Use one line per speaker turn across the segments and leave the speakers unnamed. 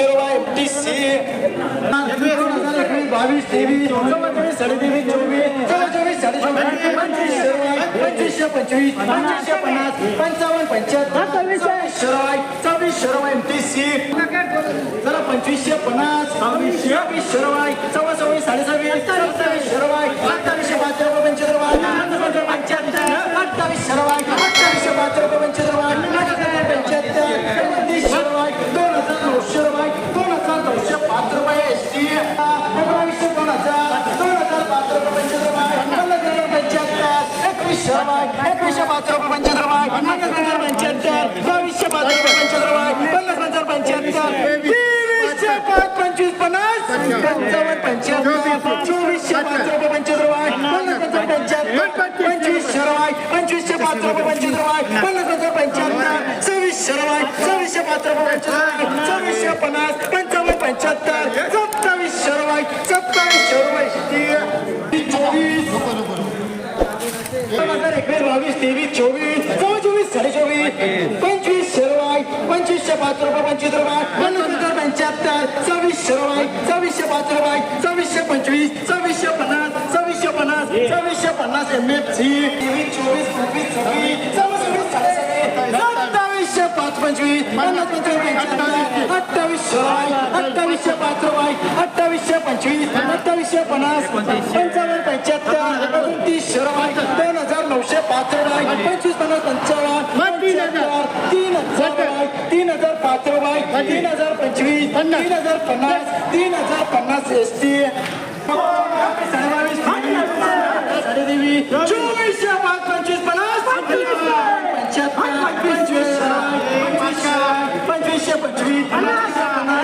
हजार नऊशे रुपये टी सी बावीस तेवीस साडेतेवीस चोवीस चोवीस साडेचोवीस पंचवीस शेरवाय पंचवीसशे पंचवीस पंचवीसशे पन्नास पंचावन्न पंच्याहत्तर सव्वीस शेरवाय सव्वीस शेरवाय टी सी चला पंचवीसशे पन्नास सव्वीसशे शरवाय शेरवाय चव्वा सव्वीस साडेसव्वीस सत्तावीस शेरवाय अठ्ठावीसशे पाच रुपये पंचवीस रुपये पंच्याहत्तर अठ्ठावीस शेरवाय अठ्ठावीसशे पाच रुपये पंचवीस रुपये पंच्याहत्तर एकोणतीस शेरवाय दोन हजार नऊशे रुपये दोन हजार नऊशे पाच रुपये एस टी एकोणावीसशे दोन हजार दोन हजार पाच रुपये पंचवीस रुपये पन्नास हजार पंच्याहत्तर एकवीस शेरवाय एकवीसशे पाच रुपये पंचवीस रुपये पन्नास हजार पंच्याहत्तर बावीसशे पाच रुपये पंचवीस रुपये पन्नास हजार पंच्याहत्तर तेवीसशे पाच पंचवीस पन्नास पंचावन्न पंच्याहत्तर चोवीसशे पाच रुपये पंचवीस रुपये पन्नास हजार पंच्याहत्तर पंचवीस शेरवाय पंचवीसशे पाच रुपये पंचवीस रुपये पन्नास हजार पंच्याहत्तर सव्वीसशे पाच रुपये पंचवीस रुपये सव्वीसशे पन्नास पंचावन्न पंच्याहत्तर सत्तावीस शेरवाय सत्तावीस शेरवाय चोवीस दोन हजार एकवीस बावीस तेवीस चोवीस चौ चोवीस साडे चोवीस पंचवीस शेरवाय पंचवीसशे पाच रुपये पंचवीस रुपये पन्नास हजार पंच्याहत्तर सव्वीस शेरवाय सव्वीसशे पाच रुपये सव्वीसशे पंचवीस सव्वीसशे पन्नास सव्वीसशे पन्नास सव्वीसशे पन्नास एम एफ सी चोवीस. पंचवीस पन्नास पंचवीस पंच्याहत्तर अठ्ठावीस शेरवाय अठ्ठावीसशे पाच रुपये अठ्ठावीसशे पंचवीस अठ्ठावीसशे पन्नास पंचावन्न पंच्याहत्तर एकोणतीस शेरवाय दोन हजार नऊशे पाच रुपये पंचवीस पन्नास पंचावन्न तीन हजार तीन हजार तीन हजार पाच रुपये तीन हजार पंचवीस तीन हजार पन्नास तीन हजार पन्नास एस टी साडेदेवी चोवीसशे पाच पंचवीस पन्नास पंच्याहत्तर पंचवीस पंचवीस पंचवीसशे पंचवीस पंचावन्न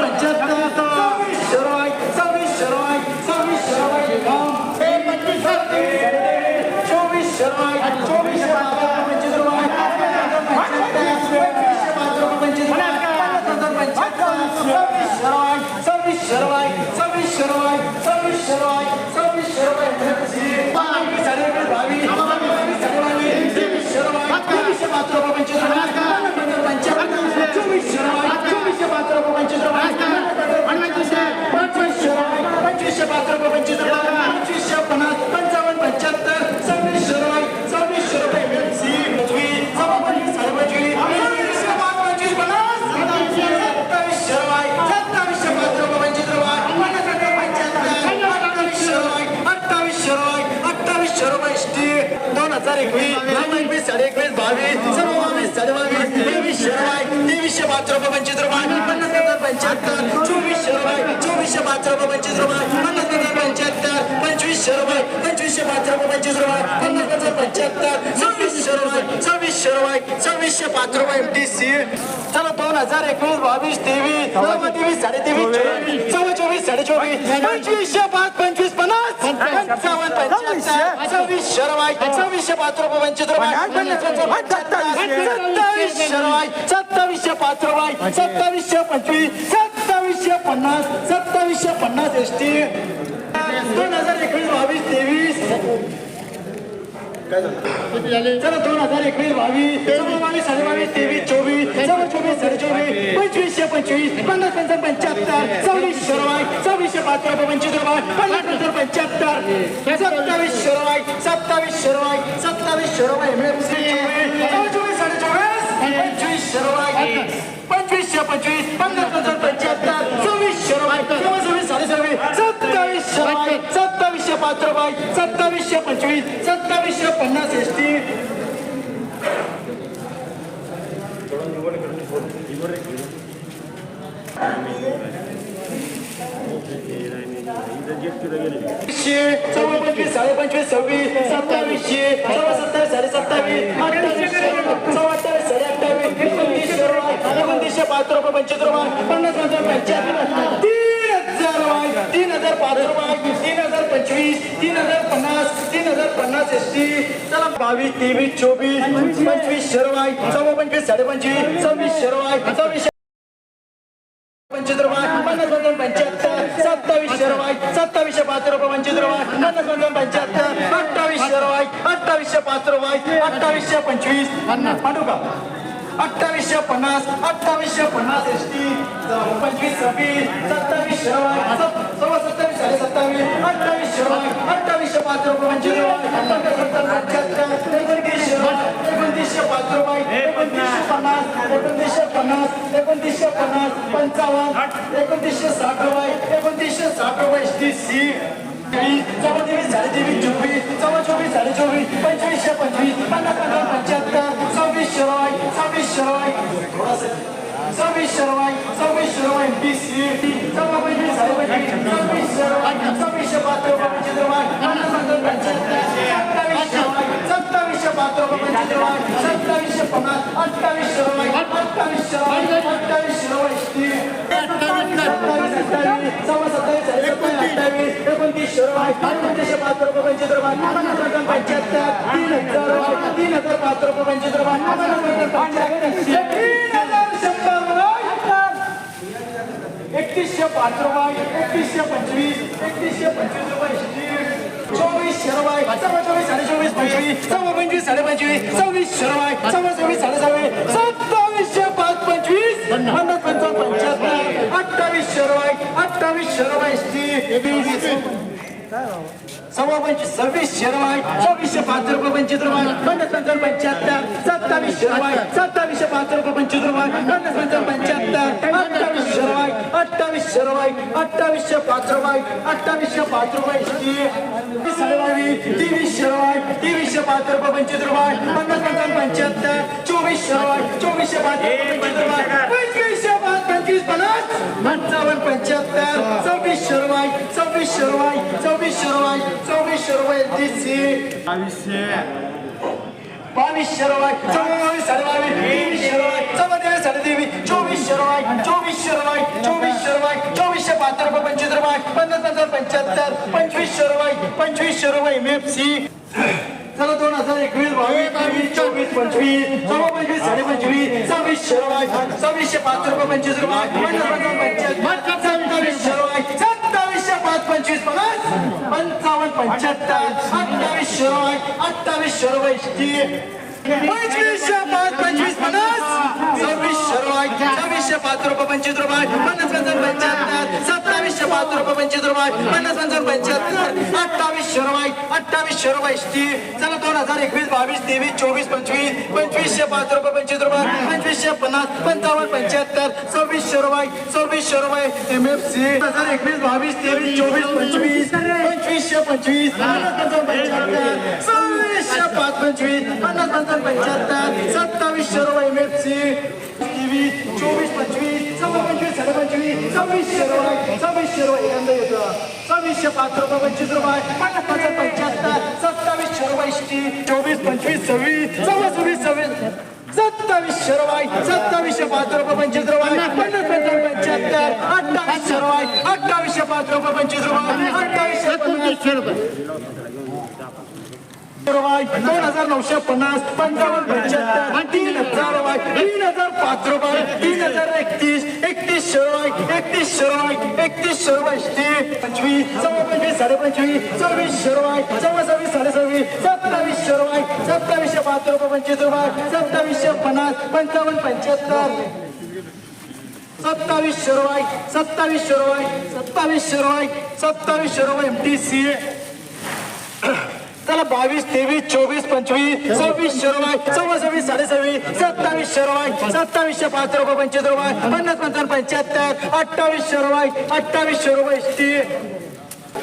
पंच्याहत्तर सव्वीस शेरवाय सव्वीस शेरवाय सव्वीस शेरवाय चोवीस शेरवाय चोवीसशे पाच पंचवीस रुपये पंचवीसशे पाच रुपये पंचवीस सव्वीस शेरवाय सव्वीस शेरवाय सव्वीस शेरवाय सव्वीस शेरवाय सव्वीस शेरवाय बावीस साडे बावीस बावीस साडे बावीस तेवीस शेरवाय तेवीसशे पाच रुपये पंचवीस रुपये पंच्याहत्तर चोवीस शेरवाय चोवीसशे पाच रुपये पंचवीस रुपये पंचवीस शेरवाय पंचवीसशे पाच रुपये पंचवीस रुपये पंचवीसशे पन्नास पंचावन्न पंच्याहत्तर सव्वीस शेरवाय सव्वीसशे रुपये सी पंचवीस सव्वीस साडे पंचवीस सव्वीसशे पाच पंचवीस पन्नास सत्तावीस शेरवाय सत्तावीसशे पाच रुपये पंचवीस रुपये पन्नास रुपये पंच्याहत्तर अठ्ठावीस शेरवाय अठ्ठावीस शेरवाय अठ्ठावीस शेरवाय टी दोन हजार एकवीस दोन एकवीस साडे एकवीस बावीस सर्व बावीस साडे बावीस तेवीस शेरवाय तेवीसशे पाच रुपये पंचवीस रुपये पन्नास हजार पंच्याहत्तर चोवीस शेरवाय चोवीसशे पाच रुपये पंचवीस रुपये पन्नास हजार पंच्याहत्तर पंचवीस शेरवाय पंचवीसशे पाच रुपये पंचवीस रुपये पन्नास हजार पंच्याहत्तर सव्वीसशे रुपये सव्वीसशे रुपये सव्वीसशे पाच रुपये एम टी सी चला दोन हजार एकवीस बावीस तेवीस चौदा तेवीस साडे तेवीस चोवीस चोवीस साडे चोवीस पंचवीसशे पाच पंचवीस पन्नास पंचावन्न पंच्याहत्तर सव्वीसशे रुपये सव्वीसशे पाच रुपये पंचवीस रुपये सत्तावीसशे रुपये सत्तावीसशे पाच रुपये सत्तावीसशे पंचवीस सत्तावीसशे पन्नास सत्तावीसशे पन्नास एस टी दोन हजार एकवीस बावीस तेवीस. दोन हजार एकवीस बावीस. बावीस साडे बावीस तेवीस चोवीस. चोवीस साडे चोवीस पंचवीसशे पंचवीस. पन्नास पंचावन्न पंच्याहत्तर. सव्वीस शेरवाय सव्वीसशे पाच रुपये पंचवीस रुपये पन्नास पंचावन्न पंच्याहत्तर. सत्तावीस शेरवाय सत्तावीस शेरवाय सत्तावीस शेरवाय एम चोवीस साडे चोवीस पंचवीस शेरवाय पंचवीसशे पंचवीस. पन्नास पंचावन्न पंच्याहत्तर. सव्वीस? सत्तावीसशे पाच सत्तावीसशे पंचवीस सत्तावीसशे पन्नास एस टी साडे पंचवीस सव्वीस सत्तावीसशे सत्तावीस साडे सत्तावीस अठ्ठावीसशे साडे अठ्ठावीस एकोणतीसशे एकोणतीसशे पाच रुपये पंचवीस रुपये पन्नास हजार पंच्याहत्तर हजार रुपये तीन हजार पाच रुपये तीन हजार पंचवीस तीन हजार पन्नास तीन हजार पन्नास एस टी चला बावीस तेवीस चोवीस पंचवीस शरवाय चौदा पंचवीस साडे पंचवीस सव्वीस शरवाय सव्वीस पंचवीस रुपये पन्नास पंच्याहत्तर सत्तावीस रुपये सत्तावीसशे पाच रुपये पंचवीस रुपये पन्नास पंच्याहत्तर अठ्ठावीस रुपये अठ्ठावीसशे पाच रुपये अठ्ठावीसशे पंचवीस. पन्नास पाठवू का? अठ्ठावीसशे पन्नास अठ्ठावीसशे पन्नास एस टी पंचवीस सव्वीस सत्तावीसशे रुपये सव्वा सत्तावीस साडे सत्तावीस अठ्ठावीसशे रुपये अठ्ठावीसशे पाच रुपये पंचवीस रुपये एकोणतीसशे एकोणतीसशे पाच रुपये एकोणतीसशे पन्नास एकोणतीसशे पन्नास एकोणतीसशे पन्नास पंचावन्न एकोणतीसशे साठ रुपये एकोणतीसशे साठ रुपये एस टी सी चौदा तेवीस साडे तेवीस चोवीस चव्वा चोवीस साडे चोवीस पंचवीसशे पंचवीस पन्नास पन्नास पंच्याहत्तर सव्वीसशे रुपये सव्वीसशे रुपये सव्वीसशे रुपये सव्वीसशे रुपये एम पी सी चौदा पंचवीस साडे पंचवीस सव्वीसशे रुपये सव्वीसशे पाच रुपये पंचवीस रुपये पन्नास पन्नास पंच्याहत्तर सत्तावीसशे रुपये सत्तावीसशे पंच्याहत्तर तीन हजार तीन हजार पाच रुपये पंच्याहत्तर एकतीसशे पाच रुपये एकतीसशे पंचवीस एकतीसशे पंचवीस रुपये चोवीस रुपये सव्वा चोवीस साडे चोवीस पंचवीस सव्वा पंचवीस साडे पंचवीस सव्वीसशे रुपये सव्वा सव्वीस साडे सव्वीस सत्तावीसशे पाच पंचवीस पन्नास पंचावन्न पंच्याहत्तर अठ्ठावीस रुपये अठ्ठावीस रुपये सव्वा पंचवीस सव्वीसशे रुपये सव्वीसशे पाच रुपये पंचवीस रुपये पन्नास पंचावन्न पंच्याहत्तर सत्तावीसशे रुपये सत्तावीसशे पाच रुपये पंचवीस रुपये पन्नास पंचावन्न पंच्याहत्तर अठ्ठावीसशे रुपये अठ्ठावीसशे रुपये अठ्ठावीसशे पाच रुपये अठ्ठावीसशे पाच रुपये साडेबावीस तेवीसशे रुपये तेवीसशे पाच रुपये पंचवीस रुपये पन्नास पंचावन्न पंच्याहत्तर चोवीसशे रुपये चोवीसशे पाच रुपये पंचवीस रुपये पंचवीस पन्नास. पंचावन्न पंच्याहत्तर. सव्वीसशे रुपये सव्वीसशे रुपये सव्वीसशे रुपये सव्वीसशे रुपये तीसशे. बावीसशे. रुपये चौबावीस साडेबावीस. तेवीसशे रुपये चौदा तेवीस साडे तेवीस चोवीसशे रुपये चोवीसशे रुपये चोवीसशे पाच रुपये पंचवीस रुपये पन्नास पन्नास पंच्याहत्तर पंचवीसशे रुपये पंचवीसशे रुपये एम एफ सी चला दोन हजार एकवीस बावीस तेवीस चोवीस पंचवीस चौदा पंचवीस साडे पंचवीस सव्वीसशे रुपये सव्वीसशे पाच रुपये पंचवीस रुपये पंच्याहत्तर सत्तावीसशे पाच पंचवीस पन्नास पंचावन्न पंच्याहत्तर अठ्ठावीसशे रुपये अठ्ठावीसशे रुपये स्टील पंचवीसशे पाच पंचवीस पन्नास सव्वीसशे रुपये सव्वीसशे पाच रुपये पंचवीस रुपये पन्नास पंचावन्न पंच्याहत्तर सत्तावीसशे पाच रुपये पंचवीस रुपये पन्नास पंचावन्न पंच्याहत्तर अठ्ठावीसशे रुपये अठ्ठावीसशे रुपये स्टील चला दोन हजार एकवीस बावीस तेवीस चोवीस पंचवीस पंचवीसशे पाच रुपये पंचवीस रुपये पंचवीसशे पन्नास पंचावन्न पंच्याहत्तर सव्वीसशे रुपये सव्वीसशे रुपये एम एफ सी दोन हजार एकवीस बावीस तेवीस चोवीस पंचवीस पंचवीसशे पंचवीस पन्नास पंचावन्न पंच्याहत्तर सव्वीसशे पाच पंचवीस पन्नास पंचावन्न पंच्याहत्तर सत्तावीसशे रुपये एम एफ सी तेवीस चोवीस पंचवीस सव्वा पंचवीस साडे पंचवीस सव्वीसशे रुपये सव्वीसशे रुपये एखादा येतो. सव्वीसशे पाच रुपये पंचवीस रुपये पन्नास पंचावन्न पंच्याहत्तर सत्तावीसशे रुपये इष्टी चोवीस पंचवीस सव्वीस सव्वा सव्वीस सव्वीस सत्तावीसशे रुपये सत्तावीसशे पाच रुपये पंचवीस रुपये पन्नास पंचावन्न पंच्याहत्तर अठ्ठावीसशे रुपये अठ्ठावीसशे पाच रुपये पंचवीस रुपये अठ्ठावीसशे एकोणतीसशे रुपये रुपये दोन हजार नऊशे पन्नास पंचावन्न पंच्याहत्तर तीन हजार रुपये तीन हजार पाच रुपये तीन हजार एकतीस एकतीस रुपये एकतीस रुपये एकतीस रुपये स्टील पंचवीस सव्वा पंचवीस साडे पंचवीस सव्वीसशे रुपये सव्वा सव्वीस साडे सव्वीस सत्तावीसशे रुपये सत्तावीसशे पाच रुपये पंचवीस रुपये सत्तावीसशे पन्नास पंचावन्न पंच्याहत्तर. सत्तावीस रुपये सत्तावीस रुपये सत्तावीस रुपये सत्तावीस रुपये एम टी सी चला बावीस तेवीस चोवीस पंचवीस सव्वीस शरवाय सव्वा सव्वीस साडेसव्वीस सत्तावीस शरवाय सत्तावीसशे पाच रुपये पंचवीस रुपये पन्नास पंचावन्न पंच्याहत्तर अठ्ठावीस शरवाय अठ्ठावीस शरवाय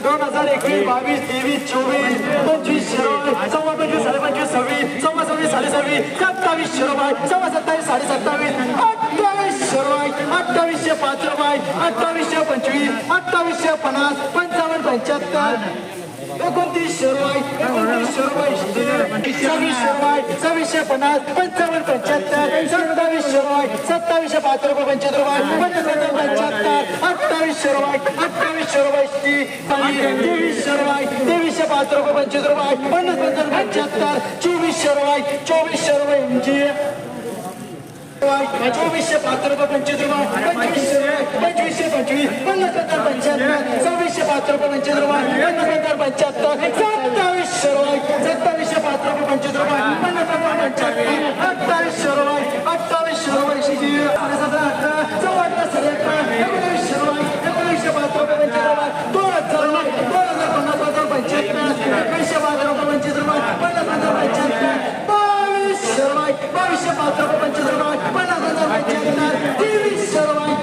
दोन हजार एकवीस बावीस तेवीस चोवीस पंचवीस रुपये सव्वा पंचवीस साडेपंचवीस सव्वीस सव्वा सव्वीस साडेसव्वीस सत्तावीस रुपये सव्वा सत्तावीस साडे सत्तावीस अठ्ठावीस रुपये अठ्ठावीसशे पाच रुपये अठ्ठावीसशे पंचवीस अठ्ठावीसशे पन्नास पंचावन्न पंच्याहत्तर. एकोणतीसशे रुपये एकोणतीसशे रुपये सव्वीसशे रुपये सव्वीसशे पन्नास पंचावन्न पंच्याहत्तर सत्तावीसशे रुपये सत्तावीसशे पाच रुपये पंचवीस रुपये पंच्याहत्तर पंच्याहत्तर अठ्ठावीसशे रुपये अठ्ठावीसशे रुपये तीस तेवीसशे रुपये तेवीसशे पाच रुपये पंचवीस रुपये पन्नास पंचावन्न पंच्याहत्तर चोवीसशे रुपये चोवीसशे रुपये ऐंशी चोवीसशे बहात्तर रुपये पंचवीस रुपये पंचवीसशे पंचवीसशे पंचवीस पन्नास हजार पंच्याहत्तर सव्वीसशे बहात्तर रुपये पंचवीस रुपये पन्नास सत्तावीसशे रुपये सत्तावीसशे बहात्तर रुपये पंचवीस रुपये पन्नास हजार पंच्याहत्तर अठ्ठावीसशे रुपये अठ्ठावीसशे रुपये चौऱ्याहत्तर सत्याहत्तर रुपये एकोणीसशे बहात्तर रुपये पंचवीस रुपये दोन हजार दोन हजार पन्नास हजार पंच्याहत्तर एकोणीसशे बहात्तर रुपये पंचवीस रुपये पन्नास हजार पंच्याहत्तर बावीसशे रुपये बावीसशे बहात्तर रुपये पंचवीस रुपये kadar. Deviz Saruman,